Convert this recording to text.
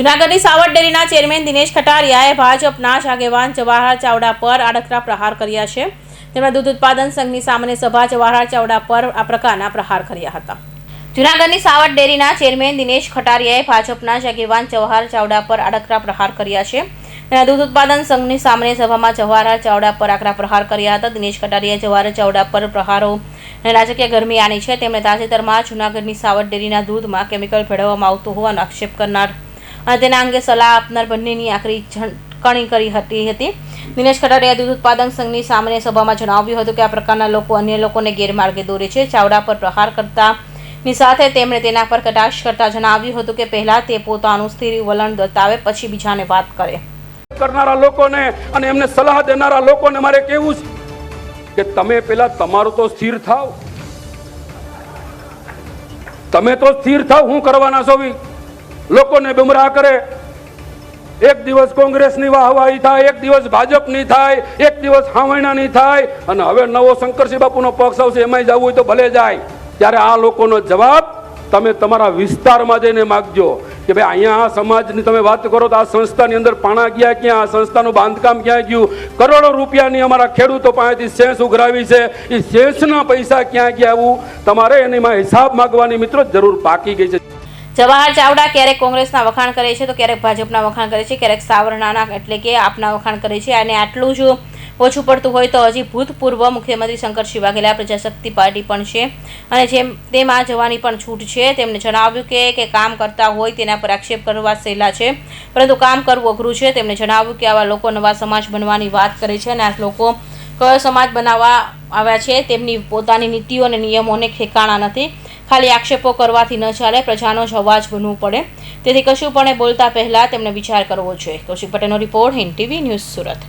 જૂનાગઢની સાવર ડેરીના ચેરમેન દિનેશ કટારિયાએ ભાજપના જ આગેવાન જવાહર ચાવડા પર આડકરા પ્રહાર કર્યા છે. તેમણે દૂધ ઉત્પાદન સંઘની સામાન્ય સભા જવાહર ચાવડા પર આ પ્રકારના પ્રહાર કર્યા હતા. જૂનાગઢની સાવર ડેરીના ચેરમેન દિનેશ ખટારિયાએ ભાજપના જ આગેવાન જવાહર ચાવડા પર આડકરા પ્રહાર કર્યા છે. તેના દૂધ ઉત્પાદન સંઘની સામાન્ય સભામાં જવાહર ચાવડા પર આકરા પ્રહાર કર્યા હતા. દિનેશ કટારિયાએ જવાહર ચાવડા પર પ્રહારો અને રાજકીય ગરમી આની છે. તેમણે તાજેતરમાં જૂનાગઢની સાવર ડેરીના દૂધમાં કેમિકલ ભેળવવામાં આવતું હોવાનો આક્ષેપ કરનાર અને તેના અંગે સલાહ આપનાર બંનેની આખરી ઝણકણી કરી હતી હતી. દિનેશ કટારિયાએ દૂધ ઉત્પાદન સંઘની સામાન્ય સભામાં જણાવ્યું હતું કે આ પ્રકારના લોકો અન્ય લોકોને ગેરમાર્ગે દોરે છે. ચાવડા પર પ્રહાર કરતા ની સાથે તેમણે તેના પર કટાક્ષ કરતા જણાવ્યું હતું કે પહેલા તે પોતાનું સ્થિર વલણ દર્શાવે પછી બીજાને વાત કરે. કરનારા લોકોને અને એમને સલાહ દેનારા લોકોને મારે કેવું છે કે તમે પેલા તમારું તો સ્થિર થાવ. તમે તો સ્થિર થાવ, હું કરવાના છો? લોકોને ગુમરાહ કરે. એક દિવસ કોંગ્રેસની વાહવાહી થાય, એક દિવસ ભાજપની થાય, એક દિવસ હાવણાની થાય. અને હવે નવો શંકરસિંહ બાપુનો પક્ષ આવશે, એમાંય જવું હોય તો ભલે જાય. ત્યારે આ લોકોનો જવાબ તમે તમારા વિસ્તારમાં જઈને માગજો કે ભાઈ અહીંયા આ સમાજની તમે વાત કરો તો આ સંસ્થાની અંદર પાણા ગયા ક્યાં, આ સંસ્થાનું બાંધકામ ક્યાં ગયું? કરોડો રૂપિયાની અમારા ખેડૂતો પાસેથી શેષ ઉઘરાવી છે. એ શેષના પૈસા ક્યાં ગયા આવું? તમારે એનીમાં હિસાબ માગવાની મિત્રો જરૂર પાકી ગઈ છે. જવાહર ચાવડા ક્યારેક કોંગ્રેસના વખાણ કરે છે, તો ક્યારેક ભાજપના વખાણ કરે છે, ક્યારેક સાવરણાના, એટલે કે આપના વખાણ કરે છે. અને આટલું જ ઓછું પડતું હોય તો હજી ભૂતપૂર્વ મુખ્યમંત્રી શંકરસિંહ વાઘેલા પ્રજાશક્તિ પાર્ટી પણ છે. અને જેમ તેમાં જવાની પણ છૂટ છે, તેમણે જણાવ્યું કે કે કામ કરતા હોય તેના પર આક્ષેપ કરવા સહેલા છે, પરંતુ કામ કરવું અઘરું છે. તેમણે જણાવ્યું કે આવા લોકો નવા સમાજ બનવાની વાત કરે છે અને આ લોકો કયો સમાજ બનાવવા આવ્યા છે, તેમની પોતાની નીતિઓ અને નિયમોને ઠેકાણા નથી. ખાલી આક્ષેપો કરવાથી ન ચાલે, પ્રજાનો જ અવાજ બનવું પડે. તેથી કશું પણ બોલતા પહેલાં તેમણે વિચાર કરવો જોઈએ. કૌશિક પટેલનો report Hind TV news Surat.